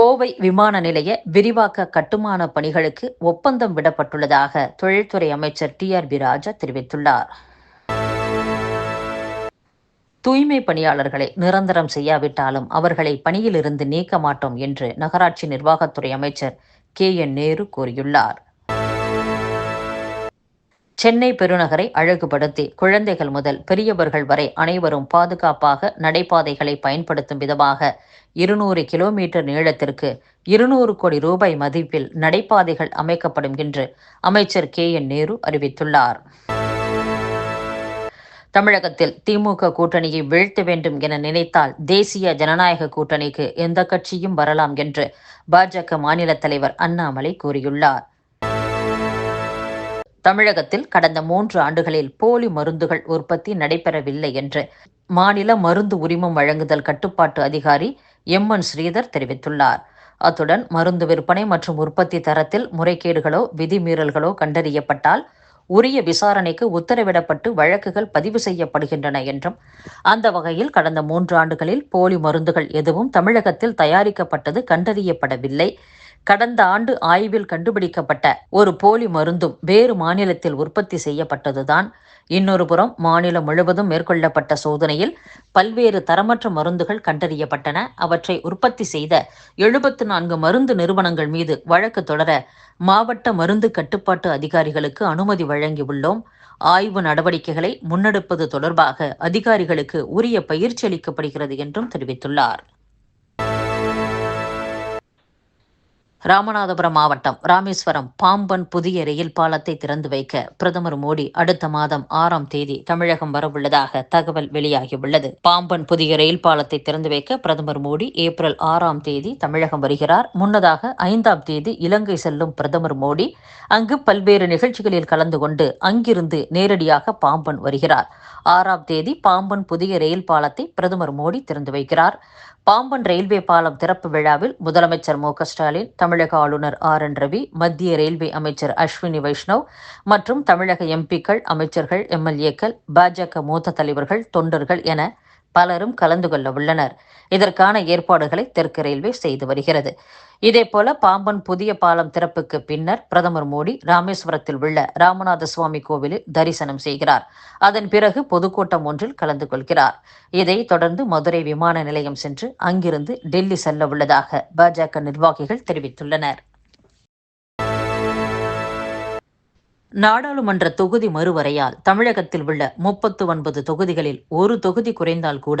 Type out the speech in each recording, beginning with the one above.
கோவை விமான நிலைய விரிவாக்க கட்டுமான பணிகளுக்கு ஒப்பந்தம் விடப்பட்டுள்ளதாக தொழில்துறை அமைச்சர் டி ஆர் பி ராஜா தெரிவித்துள்ளார். தூய்மை பணியாளர்களை நிரந்தரம் செய்யாவிட்டாலும் அவர்களை பணியிலிருந்து நீக்க மாட்டோம் என்று நகராட்சி நிர்வாகத்துறை அமைச்சர் கே என் நேரு கூறியுள்ளார். சென்னை பெருநகரை அழகுபடுத்தி குழந்தைகள் முதல் பெரியவர்கள் வரை அனைவரும் பாதுகாப்பாக நடைபாதைகளை பயன்படுத்தும் விதமாக இருநூறு கிலோமீட்டர் நீளத்திற்கு இருநூறு கோடி ரூபாய் மதிப்பில் நடைபாதைகள் அமைக்கப்படும் என்று அமைச்சர் கே என் நேரு அறிவித்துள்ளார். தமிழகத்தில் திமுக கூட்டணியை வீழ்த்த வேண்டும் என நினைத்தால் தேசிய ஜனநாயக கூட்டணிக்கு எந்த கட்சியும் வரலாம் என்று பாஜக மாநில தலைவர் அண்ணாமலை கூறியுள்ளார். தமிழகத்தில் கடந்த மூன்று ஆண்டுகளில் போலி மருந்துகள் உற்பத்தி நடைபெறவில்லை என்று மாநில மருந்து உரிமம் வழங்குதல் கட்டுப்பாட்டு அதிகாரி எம் என் ஸ்ரீதர் தெரிவித்துள்ளார். அத்துடன் மருந்து விற்பனை மற்றும் உற்பத்தி தரத்தில் முறைகேடுகளோ விதிமீறல்களோ கண்டறியப்பட்டால் உரிய விசாரணைக்கு உத்தரவிடப்பட்டு வழக்குகள் பதிவு செய்யப்படுகின்றன என்றும் அந்த வகையில் கடந்த மூன்று ஆண்டுகளில் போலி மருந்துகள் எதுவும் தமிழகத்தில் தயாரிக்கப்பட்டது கண்டறியப்படவில்லை கடந்த ஆண்டு ஆய்வில் கண்டுபிடிக்கப்பட்ட ஒரு போலி மருந்தும் வேறு மாநிலத்தில் உற்பத்தி செய்யப்பட்டதுதான். இன்னொரு புறம் மாநிலம் முழுவதும் மேற்கொள்ளப்பட்ட சோதனையில் பல்வேறு தரமற்ற மருந்துகள் கண்டறியப்பட்டன. அவற்றை உற்பத்தி செய்த எழுபத்து நான்கு மருந்து நிறுவனங்கள் மீது வழக்கு தொடர மாவட்ட மருந்து கட்டுப்பாட்டு அதிகாரிகளுக்கு அனுமதி வழங்கியுள்ளோம். ஆய்வு நடவடிக்கைகளை முன்னெடுப்பது தொடர்பாக அதிகாரிகளுக்கு உரிய பயிற்சி அளிக்கப்படுகிறது என்றும் தெரிவித்துள்ளார். ராமநாதபுரம் மாவட்டம் ராமேஸ்வரம் பாம்பன் புதிய ரயில் பாலத்தை திறந்து வைக்க பிரதமர் மோடி அடுத்த மாதம் ஆறாம் தேதி தமிழகம் வரவுள்ளதாக தகவல் வெளியாகியுள்ளது. பாம்பன் புதிய ரயில் பாலத்தை திறந்து வைக்க பிரதமர் மோடி ஏப்ரல் ஆறாம் தேதி தமிழகம் வருகிறார். முன்னதாக ஐந்தாம் தேதி இலங்கை செல்லும் பிரதமர் மோடி அங்கு பல்வேறு நிகழ்ச்சிகளில் கலந்து கொண்டு அங்கிருந்து நேரடியாக பாம்பன் வருகிறார். ஆறாம் தேதி பாம்பன் புதிய ரயில் பாலத்தை பிரதமர் மோடி திறந்து வைக்கிறார். பாம்பன் ரயில்வே பாலம் திறப்பு விழாவில் முதலமைச்சர் மு ஸ்டாலின் தமிழக ஆளுநர் ஆர் என் ரவி மத்திய ரயில்வே அமைச்சர் அஸ்வினி வைஷ்ணவ் மற்றும் தமிழக எம்பிக்கள் அமைச்சர்கள் எம்எல்ஏக்கள் பாஜக மூத்த தலைவர்கள் தொண்டர்கள் என பலரும் கலந்து கொள்ள உள்ளனர். இதற்கான ஏற்பாடுகளை தெற்கு ரயில்வே செய்து வருகிறது. இதேபோல பாம்பன் புதிய பாலம் திறப்புக்கு பின்னர் பிரதமர் மோடி ராமேஸ்வரத்தில் உள்ள ராமநாத சுவாமி கோவிலில் தரிசனம் செய்கிறார். அதன் பிறகு பொதுக்கூட்டம் ஒன்றில் கலந்து கொள்கிறார். இதை தொடர்ந்து மதுரை விமான நிலையம் சென்று அங்கிருந்து டெல்லி செல்ல உள்ளதாக பாஜக நிர்வாகிகள் தெரிவித்துள்ளனர். நாடாளுமன்ற தொகுதி மறுவரையால் தமிழகத்தில் உள்ள முப்பத்து ஒன்பது தொகுதிகளில் ஒரு தொகுதி குறைந்தால் கூட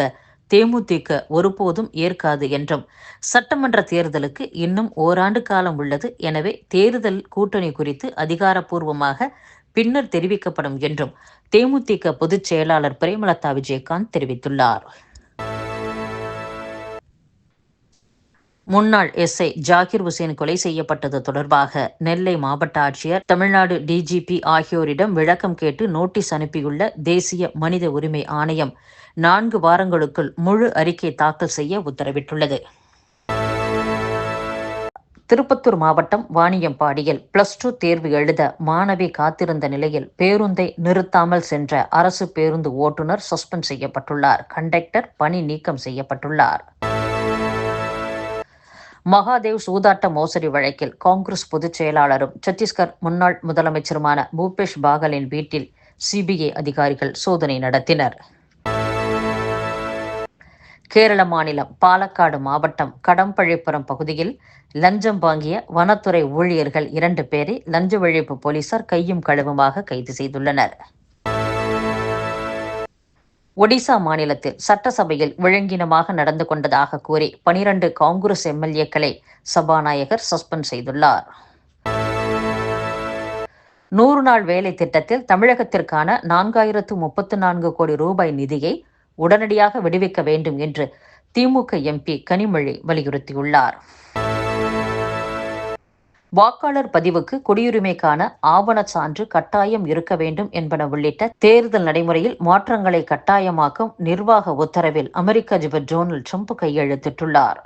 தேமுதிக ஒருபோதும் ஏற்காது என்றும் சட்டமன்ற தேர்தலுக்கு இன்னும் ஓராண்டு காலம் உள்ளது. எனவே தேர்தல் கூட்டணி குறித்து அதிகாரப்பூர்வமாக பின்னர் தெரிவிக்கப்படும் என்றும் தேமுதிக பொதுச் செயலாளர் பிரேமலதா விஜயகாந்த் தெரிவித்துள்ளார். முன்னாள் எஸ்ஐ ஜாகிர் உசேன் கொலை செய்யப்பட்டது தொடர்பாக நெல்லை மாவட்ட ஆட்சியர் தமிழ்நாடு டிஜிபி ஆகியோரிடம் விளக்கம் கேட்டு நோட்டீஸ் அனுப்பியுள்ள தேசிய மனித உரிமை ஆணையம் நான்கு வாரங்களுக்குள் முழு அறிக்கை தாக்கல் செய்ய உத்தரவிட்டுள்ளது. திருப்பத்தூர் மாவட்டம் வாணியம்பாடியில் பிளஸ் டூ தேர்வு எழுத மாணவி காத்திருந்த நிலையில் பேருந்தை நிறுத்தாமல் சென்ற அரசு பேருந்து ஓட்டுநர் சஸ்பெண்ட் செய்யப்பட்டுள்ளார். கண்டக்டர் பணி நீக்கம் செய்யப்பட்டுள்ளார். மகாதேவ் சூதாட்ட மோசடி வழக்கில் காங்கிரஸ் பொதுச் செயலாளரும் சத்தீஸ்கர் முன்னாள் முதலமைச்சருமான பூபேஷ் பாகலின் வீட்டில் சிபிஐ அதிகாரிகள் சோதனை நடத்தினர். கேரள மாநிலம் பாலக்காடு மாவட்டம் கடம்பழிப்புறம் பகுதியில் லஞ்சம் வாங்கிய வனத்துறை ஊழியர்கள் இரண்டு பேரை லஞ்ச ஒழிப்பு போலீசார் கையும் கழுவுமாக கைது செய்துள்ளனர். ஒடிசா மாநிலத்தில் சட்டசபையில் விழுங்கினமாக நடந்து கொண்டதாக கூறி பனிரண்டு காங்கிரஸ் எம்எல்ஏக்களை சபாநாயகர் சஸ்பெண்ட் செய்துள்ளார். நூறு நாள் வேலை திட்டத்தில் தமிழகத்திற்கான நான்காயிரத்து முப்பத்து நான்கு கோடி ரூபாய் நிதியை உடனடியாக விடுவிக்க வேண்டும் என்று திமுக எம்பி கனிமொழி வலியுறுத்தியுள்ளார். வாக்காளர் பதிவுக்கு குடியுரிமைக்கான ஆவண சான்று கட்டாயம் இருக்க வேண்டும் என்பன உள்ளிட்ட தேர்தல் நடைமுறையில் மாற்றங்களை கட்டாயமாக்கும் நிர்வாக உத்தரவில் அமெரிக்க அதிபர் டொனால்டு ட்ரம்ப் கையெழுத்திட்டுள்ளார்.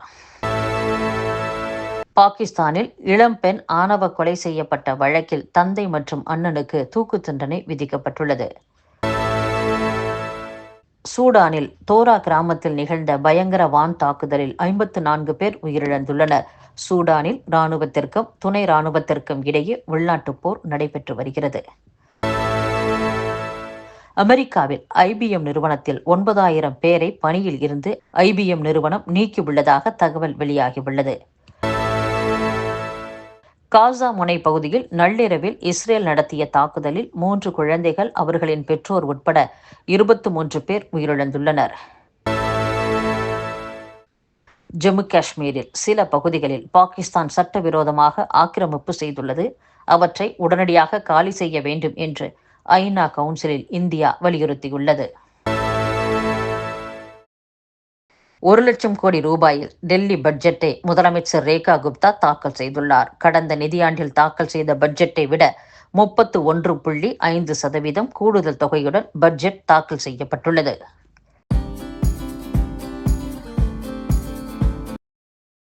பாகிஸ்தானில் இளம்பெண் ஆணவ கொலை செய்யப்பட்ட வழக்கில் தந்தை மற்றும் அண்ணனுக்கு தூக்கு தண்டனை விதிக்கப்பட்டுள்ளது. சூடானில் தோரா கிராமத்தில் நிகழ்ந்த பயங்கர வான் தாக்குதலில் ஐம்பத்து நான்கு பேர் உயிரிழந்துள்ளனர். சூடானில் இராணுவத்திற்கும் துணை இராணுவத்திற்கும் இடையே உள்நாட்டுப் போர் நடைபெற்று வருகிறது. அமெரிக்காவில் ஐபிஎம் நிறுவனத்தில் ஒன்பதாயிரம் பேரை பணியில் இருந்து ஐபிஎம் நிறுவனம் நீக்கியுள்ளதாக தகவல் வெளியாகியுள்ளது. காசா முனை பகுதியில் நள்ளிரவில் இஸ்ரேல் நடத்திய தாக்குதலில் மூன்று குழந்தைகள் அவர்களின் பெற்றோர் உட்பட இருபத்தி மூன்று பேர் உயிரிழந்துள்ளனர். ஜம்மு காஷ்மீரில் சில பகுதிகளில் பாகிஸ்தான் சட்டவிரோதமாக ஆக்கிரமிப்பு செய்துள்ளது. அவற்றை உடனடியாக காலி செய்ய வேண்டும் என்று ஐநா கவுன்சிலில் இந்தியா வலியுறுத்தியுள்ளது. ஒரு லட்சம் கோடி ரூபாயில் டெல்லி பட்ஜெட்டை முதலமைச்சர் ரேகா குப்தா தாக்கல் செய்துள்ளார். கடந்த நிதியாண்டில் தாக்கல் செய்த பட்ஜெட்டை விட முப்பத்து ஒன்று புள்ளி ஐந்து சதவீதம் கூடுதல் தொகையுடன் பட்ஜெட் தாக்கல் செய்யப்பட்டுள்ளது.